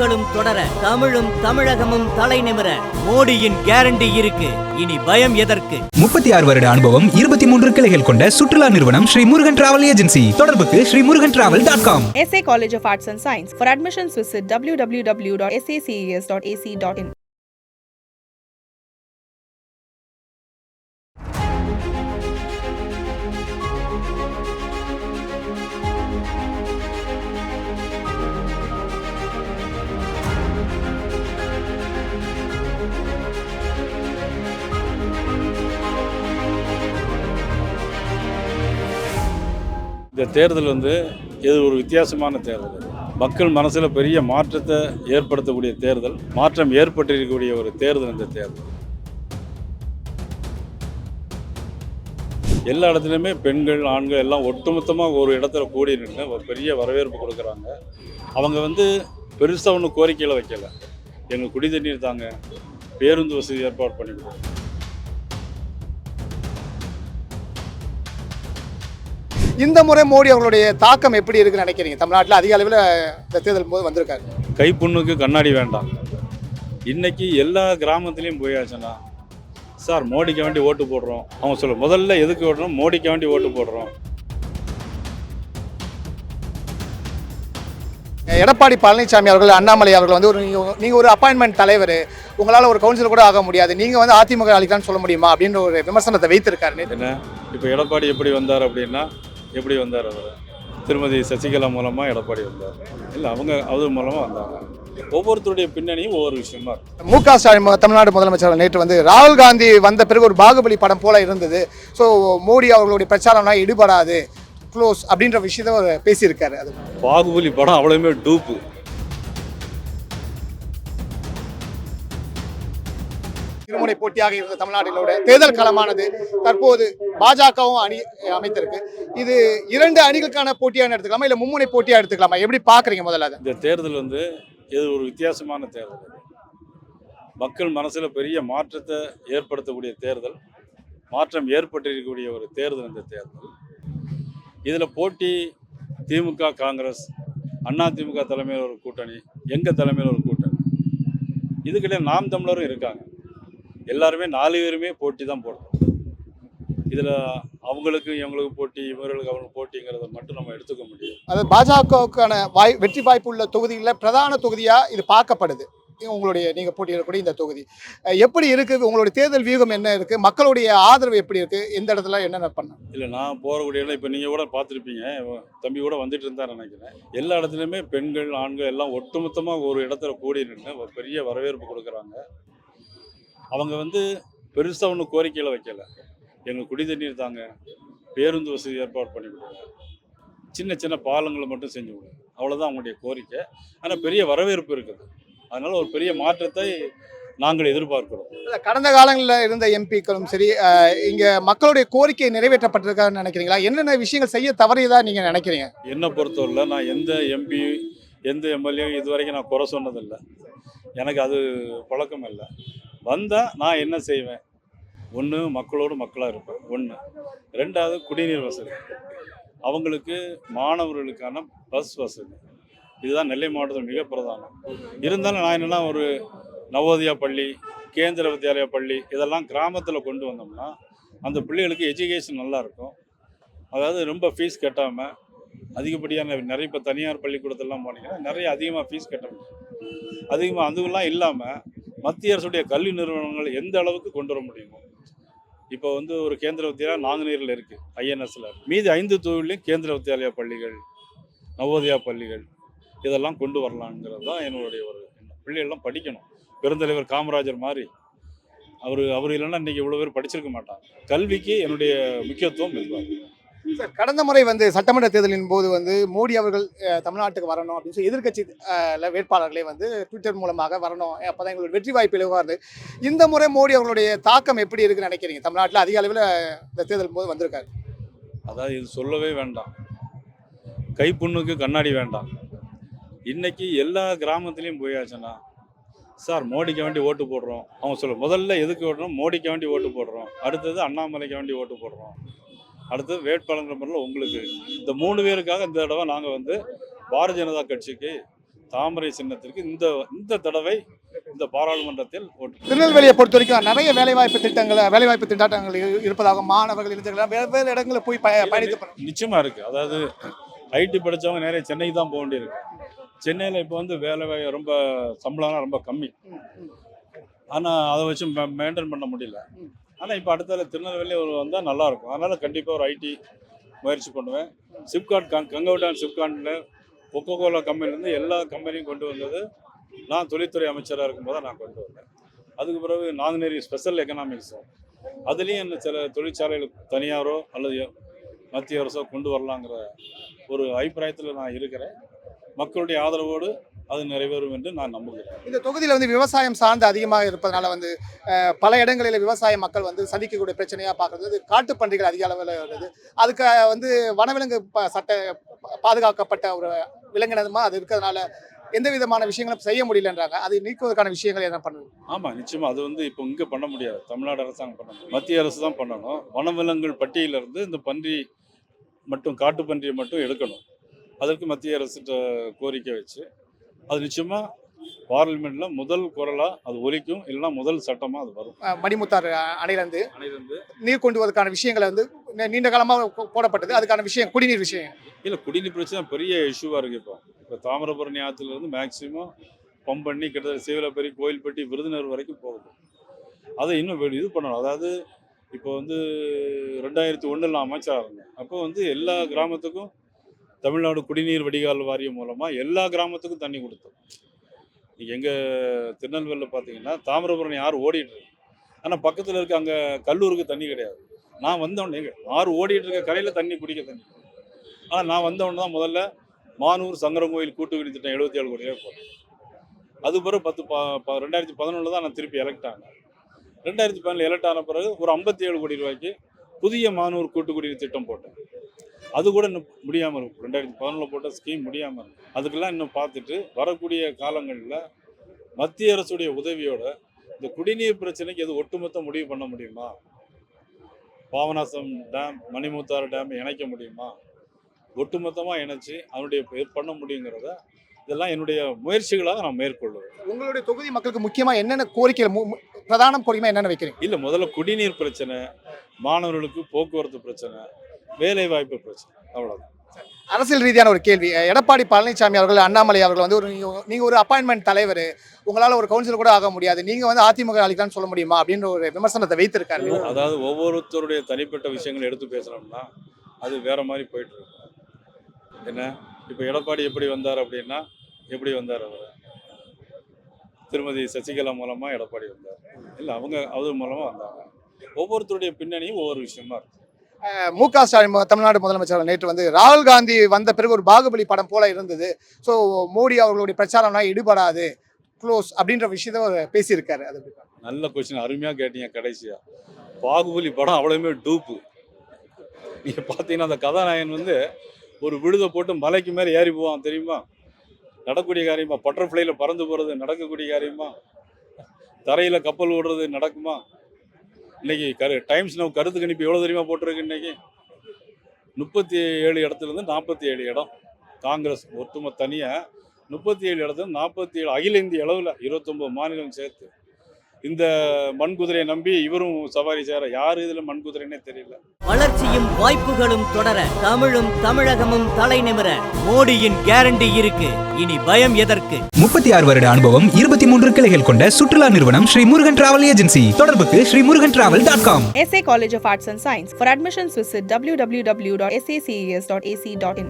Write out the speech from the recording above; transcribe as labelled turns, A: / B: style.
A: வாய்ப்புகளும் தொடர தமிழும் தமிழகமும் தலை நிமிர மோடியின் கேரண்டி இருக்கு இனி பயம் எதற்கு
B: முப்பத்தி ஆறு வருட அனுபவம் இருபத்தி மூன்று கிளைகள் கொண்ட சுற்றுலா நிறுவனம் ஸ்ரீ முருகன் டிராவல் ஏஜென்சி தொடர்புக்கு Sri Murugan travel dot com
C: SA College of Arts and Science. For admissions, visit www.saces.ac.in.
D: இந்த தேர்தல் வந்து இது ஒரு வித்தியாசமான தேர்தல். மக்கள் மனசில் பெரிய மாற்றத்தை ஏற்படுத்தக்கூடிய தேர்தல் மாற்றம் ஏற்பட்டிருக்கக்கூடிய ஒரு தேர்தல் இந்த தேர்தல். எல்லா இடத்துலையுமே பெண்கள் ஆண்கள் எல்லாம் ஒட்டுமொத்தமாக ஒரு இடத்துல கூடி நின்று ஒரு பெரிய வரவேற்பு கொடுக்குறாங்க. அவங்க வந்து பெருசாக ஒன்றும் கோரிக்கையில் வைக்கலை. எங்கள் குடி தண்ணீர் தாங்க பேருந்து வசதி ஏற்பாடு பண்ணி
E: இந்த முறை மோடி அவர்களுடைய தாக்கம் எப்படி இருக்குன்னு நினைக்கிறீங்க? தமிழ்நாட்டில் அதிக அளவில் இந்த தேர்தல் போது வந்திருக்காரு.
D: கைப்புண்ணுக்கு கண்ணாடி வேண்டாம். இன்னைக்கு எல்லா கிராமத்துலேயும் போயாச்சுன்னா சார் மோடிக்கு வேண்டி ஓட்டு போடுறோம். அவங்க சொல்ல முதல்ல எதுக்கு ஓடுறோம் மோடிக்கு வேண்டி ஓட்டு போடுறோம்.
E: எடப்பாடி பழனிசாமி அவர்கள் அண்ணாமலை அவர்கள் வந்து ஒரு நீங்க- நீங்க ஒரு அப்பாயின்மெண்ட் தலைவர். உங்களால் ஒரு கவுன்சிலர் கூட ஆக முடியாது. நீங்க வந்து அதிமுக அளிக்கலாம்னு சொல்ல முடியுமா? அப்படின்ற ஒரு விமர்சனத்தை வைத்திருக்காரு.
D: என்ன? இப்போ எடப்பாடி எப்படி வந்தார் அப்படின்னா எப்படி வந்தார் அவர்? திருமதி சசிகலா மூலமாக எடப்பாடி வந்தார். இல்லை அவங்க அது மூலமாக வந்தாங்க. ஒவ்வொருத்தருடைய பின்னணியும் ஒவ்வொரு விஷயமா இருக்கு.
E: மு க ஸ்டாலின் தமிழ்நாடு முதலமைச்சர் நேற்று வந்து ராகுல் காந்தி வந்த பிறகு ஒரு பாகுபலி படம் போல இருந்தது. ஸோ மோடி அவர்களுடைய பிரச்சாரம்லாம் ஈடுபடாது க்ளோஸ் அப்படின்ற விஷயத்த அவர் பேசியிருக்காரு. அது
D: பாகுபலி படம் அவ்வளவுமே டூப்பு.
E: திருமுனை போட்டியாக இருந்த தமிழ்நாட்டிலோட தேர்தல் களமானது தற்போது பாஜகவும் அணி அமைத்திருக்கு. இது இரண்டு அணிகளுக்கான போட்டியாக எடுத்துக்கலாமா? இல்லை மும்முனை போட்டியாக எடுத்துக்கலாமா? எப்படி பார்க்குறீங்க முதல்ல
D: இந்த தேர்தல் வந்து இது ஒரு வித்தியாசமான தேர்தல். மக்கள் மனசில் பெரிய மாற்றத்தை ஏற்படுத்தக்கூடிய தேர்தல் மாற்றம் ஏற்பட்டிருக்கக்கூடிய ஒரு தேர்தல் இந்த தேர்தல். இதில் போட்டி திமுக காங்கிரஸ் அண்ணா திமுக தலைமையில் ஒரு கூட்டணி எங்கள் தலைமையில் ஒரு கூட்டணி. இதுக்கிடையே நாம் தமிழரும் இருக்காங்க. எல்லாருமே நாலு பேருமே போட்டி தான் போடுறோம் இதில் அவங்களுக்கு இவங்களுக்கு போட்டி இவங்களுக்கு அவங்களுக்கு போட்டிங்கிறத மட்டும் நம்ம எடுத்துக்க முடியும்.
E: அது பாஜகவுக்கான வாய் வெற்றி வாய்ப்பு உள்ள தொகுதிகளில் பிரதான தொகுதியாக இது பார்க்கப்படுது. உங்களுடைய நீங்கள் போட்டியிடக்கூடிய இந்த தொகுதி. எப்படி இருக்குது உங்களுடைய தேர்தல் வியூகம் என்ன இருக்குது மக்களுடைய ஆதரவு எப்படி இருக்குது எந்த இடத்துல என்னென்ன பண்ண?
D: இல்லை நான் போகக்கூடிய இடம் இப்போ நீங்கள் கூட பார்த்துருப்பீங்க. தம்பி கூட வந்துட்டு இருந்தார் நினைக்கிறேன். எல்லா இடத்துலையுமே பெண்கள் ஆண்கள் எல்லாம் ஒட்டுமொத்தமாக ஒரு இடத்துல கூடி நின்று ஒரு பெரிய வரவேற்பு கொடுக்குறாங்க. அவங்க வந்து பெருசாக ஒன்றும் கோரிக்கையில் வைக்கல. எங்களுக்கு குடி தண்ணீர் தாங்க. பேருந்து வசதி ஏற்பாடு பண்ணி கொடுங்க. சின்ன சின்ன பாலங்களை மட்டும் செஞ்சு கொடுங்க. அவ்வளோதான் அவங்களுடைய கோரிக்கை. ஆனால் பெரிய வரவேற்பு இருக்குது. அதனால் ஒரு பெரிய மாற்றத்தை நாங்கள் எதிர்பார்க்கிறோம்.
E: கடந்த காலங்களில் இருந்த எம்பிக்களும் சரி இங்க மக்களுடைய கோரிக்கை நிறைவேற்றப்பட்டிருக்கான்னு நினைக்கிறீங்களா? என்னென்ன விஷயங்கள் செய்ய தவறியதா நீங்க நினைக்கிறீங்க?
D: என்னை பொறுத்தவரையில் நான் எந்த எம்பி எந்த எம்எல்ஏ இது வரைக்கும் நான் குறை சொன்னதில்லை. எனக்கு அது பழக்கம் இல்லை. வந்தால் நான் என்ன செய்வேன்? ஒன்று மக்களோடு மக்களாக இருப்பேன். ஒன்று ரெண்டாவது குடிநீர் வசதி. அவங்களுக்கு மாணவர்களுக்கான பஸ் வசதி. இதுதான் நெல்லை மாவட்டத்தில் மிக பிரதானம். இருந்தாலும் நான் என்னென்னா ஒரு நவோதயா பள்ளி கேந்திர வித்யாலயா பள்ளி இதெல்லாம் கிராமத்தில் கொண்டு வந்தோம்னா அந்த பிள்ளைகளுக்கு எஜுகேஷன் நல்லாயிருக்கும் அதாவது ரொம்ப ஃபீஸ் கட்டாமல் அதிகப்படியான நிறைய இப்போ தனியார் பள்ளிக்கூடத்தெல்லாம் போனீங்கன்னா நிறைய அதிகமாக ஃபீஸ் கட்ட முடியும் அதிகமாக அதுவெல்லாம் இல்லாமல் மத்திய அரசுடைய கல்வி நிறுவனங்கள் எந்த அளவுக்கு கொண்டு வர முடியுமோ. இப்போ வந்து ஒரு கேந்திர வித்தியாலயம் நாங்குநீரில் இருக்குது ஐஎன்எஸ்ல மீதி ஐந்து தொழிலையும் கேந்திர வித்தியாலய பள்ளிகள் நவோதயா பள்ளிகள் இதெல்லாம் கொண்டு வரலாங்கிறது தான் என்னுடைய ஒரு எண்ணம். பிள்ளைகள்லாம் படிக்கணும். பெருந்தலைவர் காமராஜர் மாதிரி. அவர் அவர் இல்லைன்னா இன்றைக்கி இவ்வளோ பேர் படிச்சிருக்க மாட்டாங்க. கல்விக்கு என்னுடைய முக்கியத்துவம் இதுவாக
E: சார், கடந்த முறை வந்து சட்டமன்ற தேர்தலின் போது வந்து மோடி அவர்கள் தமிழ்நாட்டுக்கு வரணும் அப்படின்னு சொல்லி எதிர்க்கட்சி வேட்பாளர்களே வந்து ட்விட்டர் மூலமாக வரணும். அப்பதான் எங்களுக்கு வெற்றி வாய்ப்பு இலவாக இருந்தது. இந்த முறை மோடி அவர்களுடைய தாக்கம் எப்படி இருக்குன்னு நினைக்கிறீங்க? தமிழ்நாட்டில் அதிக அளவில் இந்த தேர்தல் போது வந்திருக்காரு.
D: அதாவது இது சொல்லவே வேண்டாம். கைப்புண்ணுக்கு கண்ணாடி வேண்டாம். இன்னைக்கு எல்லா கிராமத்துலேயும் போயாச்சுன்னா சார் மோடிக்கு வேண்டி ஓட்டு போடுறோம். அவங்க சொல்ல முதல்ல எதுக்கு ஓடுறோம் மோடிக்கு வேண்டி ஓட்டு போடுறோம். அடுத்தது அண்ணாமலைக்கு வேண்டி ஓட்டு போடுறோம். அடுத்தது வேட்பாளர் முறையில் உங்களுக்கு. இந்த மூணு பேருக்காக இந்த தடவை நாங்கள் வந்து பாரதிய ஜனதா கட்சிக்கு தாமரை சின்னத்திற்கு இந்த இந்த தடவை இந்த பாராளுமன்றத்தில் ஓட்டு
E: திருநெல்வேலியை பொறுத்த வரைக்கும் நிறைய வேலைவாய்ப்பு திட்டங்கள் வேலைவாய்ப்பு திண்டாட்டங்கள் இரு- இருப்பதாக மாணவர்கள் இளைஞர்கள் வெவ்வேறு இடங்களில் போய் பய பயணித்து பண்ண-
D: நிச்சயமா இருக்கு. அதாவது ஐடி படிச்சவங்க நிறைய சென்னைக்கு தான் போக வேண்டியிருக்கு. சென்னையில் இப்போ வந்து வேலை ரொம்ப சம்பளம்லாம் ரொம்ப கம்மி. ஆனால் அதை வச்சு மெயின்டைன் பண்ண முடியல. ஆனால் இப்போ அடுத்த திருநெல்வேலி ஒரு வந்தால் நல்லா இருக்கும் கண்டிப்பாக ஒரு ஐடி முயற்சி பண்ணுவேன். சிப்காட் கங் கங்கவுட்டான் சிப்காட்டில் கொக்கோ கோலா கம்பெனிலேருந்து எல்லா கம்பெனியும் கொண்டு வந்தது. நான் தொழில்துறை அமைச்சராக இருக்கும்போது நான் கொண்டு வந்தேன். அதுக்கு பிறகு நாங்குநேரி ஸ்பெஷல் எக்கனாமிக்ஸும் அதுலேயும் என்ன சில தொழிற்சாலைகள் தனியாரோ அல்லது மத்திய அரசோ கொண்டு வரலாங்கிற ஒரு அபிப்பிராயத்தில் நான் இருக்கிறேன். மக்களுடைய ஆதரவோடு அது நிறைவேறும் என்று நான் நம்புகிறேன்.
E: இந்த தொகுதியில் வந்து விவசாயம் சார்ந்து அதிகமாக இருப்பதனால வந்து பல இடங்களில் விவசாய மக்கள் வந்து சந்திக்கக்கூடிய பிரச்சனையாக பார்க்குறது இது காட்டுப் பன்றிகள் அதிக அளவில் வருது அதுக்கு வந்து வனவிலங்கு சட்ட பாதுகாக்கப்பட்ட ஒரு விலங்கினமா அது இருக்கிறதுனால எந்த விதமான விஷயங்களும் செய்ய முடியலன்றாங்க. அதை நீக்குவதற்கான விஷயங்கள் என்ன பண்ணுது
D: ஆமாம் நிச்சயமாக அது வந்து இப்போ இங்கே பண்ண முடியாது. தமிழ்நாடு அரசாங்கம் பண்ணணும் மத்திய அரசு தான் பண்ணணும். வனவிலங்குகள் பட்டியலிருந்து இந்த பன்றி மட்டும் காட்டு பன்றியை மட்டும் எடுக்கணும். அதற்கு மத்திய அரசுகிட்ட கோரிக்கை வச்சு அது நிச்சயமாக பார்லிமெண்ட்டில் முதல் குரலாக அது ஒலிக்கும் இல்லைன்னா முதல் சட்டமாக அது வரும்.
E: அஹ், அணையிலிருந்து நீர் கொண்டு வருவதற்கான விஷயங்களை வந்து நீண்ட காலமாக போடப்பட்டது. அதுக்கான விஷயம் குடிநீர் விஷயம்.
D: இல்லை குடிநீர் பிரச்சனை பெரிய இஷ்யூவாக இருக்குது இப்போ. இப்போ தாமிரபரணி ஆற்றுலேருந்து மேக்ஸிமம் பம்ப் பண்ணி கிட்டத்தட்ட சீவலப்பேரி கோயில்பட்டி விருதுநகர் வரைக்கும் போகுது. அதை இன்னும் இது பண்ணணும். அதாவது இப்போ வந்து ரெண்டாயிரத்தி ஒன்றில் அமைச்சராக இருந்தேன் அப்போ வந்து எல்லா கிராமத்துக்கும் தமிழ்நாடு குடிநீர் வடிகால் வாரியம் மூலமாக எல்லா கிராமத்துக்கும் தண்ணி கொடுத்தோம். எங்கள் திருநெல்வேலியில் பார்த்தீங்கன்னா தாமிரபரணி ஆறு ஓடிட்டு இருக்கு. ஆனால் பக்கத்தில் இருக்க அங்கே கல்லூருக்கு தண்ணி கிடையாது. நான் வந்தோடனே ஆறு ஓடிட்டு இருக்க கரையில் தண்ணி குடிக்க தண்ணி ஆனால் நான் வந்தவொடனே தான் முதல்ல மானூர் சங்கரன் கோயில் கூட்டு வீடு திட்டம் எழுபத்தி ஏழு கோடி போட்டேன். அது பிறகு பத்து பா ப- ரெண்டாயிரத்தி பதினொன்றில் தான் நான் திருப்பி எலெக்ட் ஆனேன். ரெண்டாயிரத்தி பதினொன்று எலெக்ட் ஆன பிறகு ஒரு ஐம்பத்தி ஏழு கோடி ரூபாய்க்கு புதிய மானூர் கூட்டு குடிநீர் திட்டம் போட்டேன். அது கூட இன்னும் முடியாமல் இருக்கும். ரெண்டாயிரத்தி பதினொன்றில் போட்ட ஸ்கீம் முடியாமல் இருக்கும். அதுக்கெல்லாம் இன்னும் பார்த்துட்டு வரக்கூடிய காலங்களில் மத்திய அரசுடைய உதவியோட இந்த குடிநீர் பிரச்சனைக்கு எது ஒட்டுமொத்த முடிவு பண்ண முடியுமா? பாபநாசம் டேம் மணிமுத்தாறு டேம் இணைக்க முடியுமா? ஒட்டுமொத்தமாக இணைச்சி அதனுடைய பண்ண முடியுங்கிறத இதெல்லாம் என்னுடைய முயற்சிகளாக நான் மேற்கொள்ளுவேன்.
E: உங்களுடைய தொகுதி மக்களுக்கு முக்கியமாக என்னென்ன கோரிக்கைகள் பிரதான கோரிக்கை என்னென்ன வைக்கிறீங்க?
D: இல்லை முதல்ல குடிநீர் பிரச்சனை மாணவர்களுக்கு போக்குவரத்து பிரச்சனை வேலை வாய்ப்பு பிரச்சனை. அவ்வளோதான்
E: அரசியல் ரீதியான ஒரு கேள்வி. எடப்பாடி பழனிசாமி அவர்கள் அண்ணாமலை அவர்கள் வந்து ஒரு நீங்க- நீங்க ஒரு அப்பாயின்மெண்ட் தலைவர் உங்களால ஒரு கவுன்சிலர் கூட ஆக முடியாது. நீங்க வந்து அதிமுக அளிக்கலாம்னு சொல்ல முடியுமா? அப்படின்ற ஒரு விமர்சனத்தை வைத்திருக்காரு.
D: அதாவது ஒவ்வொருத்தருடைய தனிப்பட்ட விஷயங்களை எடுத்து பேசணும்னா அது வேற மாதிரி போயிட்டு இருக்கும் என்ன? இப்போ எடப்பாடி எப்படி வந்தார் அப்படின்னா எப்படி வந்தார் அவர்? திருமதி சசிகலா மூலமாக எடப்பாடி வந்தார். இல்லை அவங்க அவர் மூலமாக வந்தாங்க. ஒவ்வொருத்தருடைய பின்னணியும் ஒவ்வொரு விஷயமா இருக்கு.
E: அஹ் மு க ஸ்டாலின் தமிழ்நாடு முதலமைச்சர் நேற்று வந்து ராகுல் காந்தி வந்த பிறகு ஒரு பாகுபலி படம் போல இருந்தது. ஸோ மோடி அவர்களுடைய பிரச்சாரம்னா ஈடுபடாது. க்ளோஸ் அப்படின்ற விஷயத்த அவர் பேசியிருக்காரு. அது
D: நல்ல கொஸ்டின் அருமையாக கேட்டீங்க கடைசியாக பாகுபலி படம் அவ்வளோமே டூப்பு. நீங்கள் பார்த்தீங்கன்னா அந்த கதாநாயகன் வந்து ஒரு விழுதை போட்டு மலைக்கு மேலே ஏறி போவான் தெரியுமா? நடக்கக்கூடிய காரியமா? பட்டர்ஃப்ளைல பறந்து போகிறது நடக்கக்கூடிய காரியமா? தரையில் கப்பல் ஓடுறது நடக்குமா? இன்னைக்கு கரு டைம்ஸ் நம்ம கருத்து கணிப்பு எவ்வளோ தெரியுமா போட்டிருக்கு இன்னைக்கு? முப்பத்தி ஏழு இடத்துல இருந்து நாற்பத்தி ஏழு இடம். காங்கிரஸ் ஒட்டுமொத்த தனியாக முப்பத்தி ஏழு இடத்துல நாற்பத்தி ஏழு அகில இந்திய அளவில் இருபத்தொம்போது மாநிலம் சேர்த்து. இந்த மண் குதிரையை நம்பி இவரும் சவாரி சேர யார் இதில் மண் குதிரைன்னே தெரியல.
A: வளர்ச்சியும் வாய்ப்புகளும் தொடர தமிழும் தமிழகமும் தலை நிமிர மோடியின் கேரண்டி இருக்கு. இனி பயம் எதற்கு?
B: முப்பத்தி ஆறு வருட அனுபவம் இருபத்தி மூன்று கிளைகள் கொண்ட சுற்றுலா நிறுவனம் ஸ்ரீ முருகன் டிராவல் ஏஜென்சி தொடர்புக்கு Sri Murugan travel dot com
C: SA College of Arts and Science. For admissions, visit www.saces.ac.in.